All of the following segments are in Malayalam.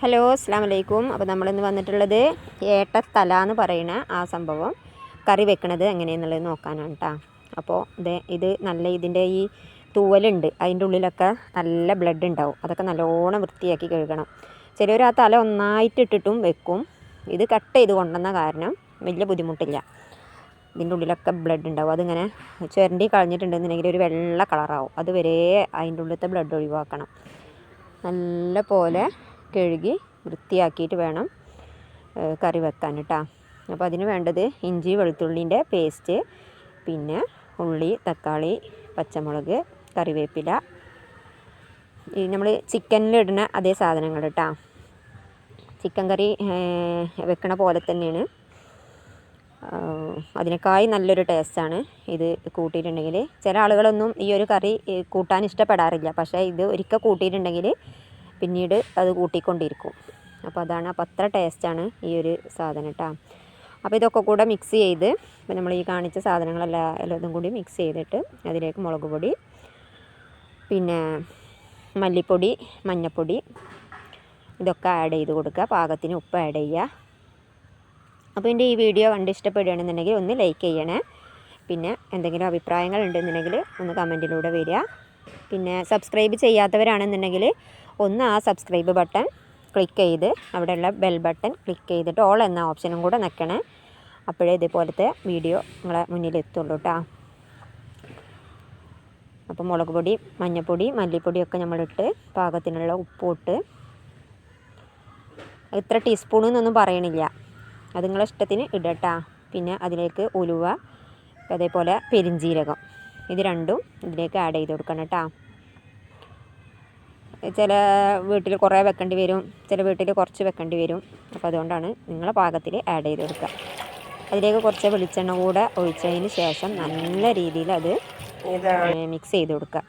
ഹലോ അസ്സാം വലൈക്കും അപ്പോൾ നമ്മളിന്ന് വന്നിട്ടുള്ളത് ഏട്ടത്തല എന്ന് പറയുന്ന ആ സംഭവം. കറി വെക്കണത് എങ്ങനെയെന്നുള്ളത് നോക്കാനാണ് കേട്ടോ അപ്പോൾ ഇത് ഇത് നല്ല ഇതിന്റെ ഈ തൂവലുണ്ട്. അതിന്റെ ഉള്ളിലൊക്കെ നല്ല ബ്ലഡ് ഉണ്ടാവും. അതൊക്കെ നല്ലോണം വൃത്തിയാക്കി കഴുകണം. ചിലവർ ആ തല ഒന്നായിട്ട് ഇട്ടിട്ടും വെക്കും. ഇത് കട്ട് ചെയ്ത് കൊണ്ടുവന്ന കാരണം വലിയ ബുദ്ധിമുട്ടില്ല. ഇതിന്റെ ഉള്ളിലൊക്കെ ബ്ലഡ് ഉണ്ടാവും. അതിങ്ങനെ ചുരണ്ടി കളഞ്ഞിട്ടുണ്ടെന്നുണ്ടെങ്കിൽ ഒരു വെള്ള കളറാവും അതുവരെ അതിന്റെ ഉള്ളിലത്തെ ബ്ലഡ് ഒഴിവാക്കണം. നല്ല പോലെ കഴുകി വൃത്തിയാക്കിയിട്ട് വേണം കറി വെക്കാൻ കേട്ടോ അപ്പോൾ അതിന് വേണ്ടത് ഇഞ്ചി വെളുത്തുള്ളിന്റെ പേസ്റ്റ് പിന്നെ ഉള്ളി തക്കാളി പച്ചമുളക് കറിവേപ്പില. ഈ നമ്മൾ ചിക്കനിൽ ഇടുന്ന അതേ സാധനങ്ങൾ കേട്ടോ ചിക്കൻ കറി വെക്കണ പോലെ തന്നെയാണ്. അതിനേക്കായി നല്ലൊരു ടേസ്റ്റാണ് ഇത് കൂട്ടിയിട്ടുണ്ടെങ്കിൽ ചില ആളുകളൊന്നും ഈ ഒരു കറി കൂട്ടാൻ ഇഷ്ടപ്പെടാറില്ല. പക്ഷേ ഇത് ഒരിക്കൽ കൂട്ടിയിട്ടുണ്ടെങ്കിൽ പിന്നീട് അത് കൂട്ടിക്കൊണ്ടിരിക്കും. അപ്പോൾ അതാണ് അപ്പോൾ അത്ര ടേസ്റ്റാണ് ഈ ഒരു സാധനം കേട്ടോ അപ്പോൾ ഇതൊക്കെ കൂടെ മിക്സ് ചെയ്ത് ഇപ്പം നമ്മൾ ഈ കാണിച്ച സാധനങ്ങളെല്ലാം എല്ലാതും കൂടി മിക്സ് ചെയ്തിട്ട് അതിലേക്ക് മുളക് പൊടി പിന്നെ മല്ലിപ്പൊടി മഞ്ഞൾപ്പൊടി ഇതൊക്കെ ആഡ് ചെയ്ത് കൊടുക്കുക. പാകത്തിന് ഉപ്പ് ആഡ് ചെയ്യുക. അപ്പോൾ എന്റെ ഈ വീഡിയോ കണ്ട് ഇഷ്ടപ്പെടുകയാണെന്നുണ്ടെങ്കിൽ ഒന്ന് ലൈക്ക് ചെയ്യണേ. പിന്നെ എന്തെങ്കിലും അഭിപ്രായങ്ങൾ ഉണ്ടെന്നുണ്ടെങ്കിൽ ഒന്ന് കമന്റിലൂടെ വരിക. പിന്നെ സബ്സ്ക്രൈബ് ചെയ്യാത്തവരാണെന്നുണ്ടെങ്കിൽ ഒന്ന് ആ സബ്സ്ക്രൈബ് ബട്ടൺ ക്ലിക്ക് ചെയ്ത് അവിടെയുള്ള ബെൽ ബട്ടൺ ക്ലിക്ക് ചെയ്തിട്ട് ഓൾ എന്ന ഓപ്ഷനും കൂടെ നിൽക്കണേ. അപ്പോഴേ ഇതേപോലത്തെ വീഡിയോ നിങ്ങളെ മുന്നിൽ എത്തുള്ളൂ കേട്ടോ അപ്പോൾ മുളക് പൊടി മഞ്ഞൾപ്പൊടി മല്ലിപ്പൊടിയൊക്കെ നമ്മളിട്ട് പാകത്തിനുള്ള ഉപ്പും ഇട്ട് ഇത്ര ടീസ്പൂൺ എന്നൊന്നും പറയണില്ല. അത് നിങ്ങളെ ഇഷ്ടത്തിന് ഇടട്ടാ പിന്നെ അതിലേക്ക് ഉലുവ അതേപോലെ പെരിഞ്ജീരകം ഇത് രണ്ടും ഇതിലേക്ക് ആഡ് ചെയ്ത് കൊടുക്കണം കേട്ടോ ചില വീട്ടിൽ കുറേ വെക്കേണ്ടി വരും ചില വീട്ടിൽ കുറച്ച് വെക്കേണ്ടി വരും. അപ്പോൾ അതുകൊണ്ടാണ് നിങ്ങളെ പാകത്തിൽ ആഡ് ചെയ്ത് കൊടുക്കുക അതിലേക്ക് കുറച്ച് വെളിച്ചെണ്ണ കൂടെ ഒഴിച്ചതിന് ശേഷം നല്ല രീതിയിൽ അത് മിക്സ് ചെയ്ത് കൊടുക്കുക.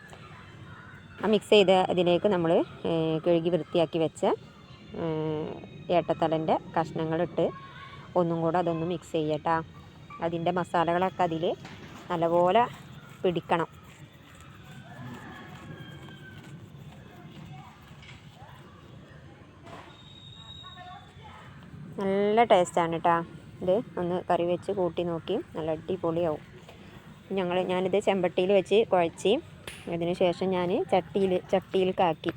ആ മിക്സ് ചെയ്ത് അതിലേക്ക് നമ്മൾ കഴുകി വൃത്തിയാക്കി വെച്ച ഏട്ടത്തലന്റെ കഷ്ണങ്ങളിട്ട് ഒന്നും കൂടെ അതൊന്ന് മിക്സ് ചെയ്യട്ടാ. അതിന്റെ മസാലകളൊക്കെ അതിൽ നല്ലപോലെ പിടിക്കണം. നല്ല ടേസ്റ്റാണ് കേട്ടോ ഇത് ഒന്ന് കറി വെച്ച് കൂട്ടി നോക്കി. നല്ല അടിപൊളിയാവും. ഞങ്ങൾ ഞാനിത് ചെമ്പട്ടിയിൽ വെച്ച് കുഴച്ച് അതിന് ശേഷം ഞാൻ ചട്ടിയിൽ ചട്ടിയിൽ കാക്കി.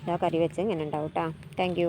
ഇതാ കറി വെച്ച് ഇങ്ങനെ ഉണ്ടാവും കേട്ടോ താങ്ക്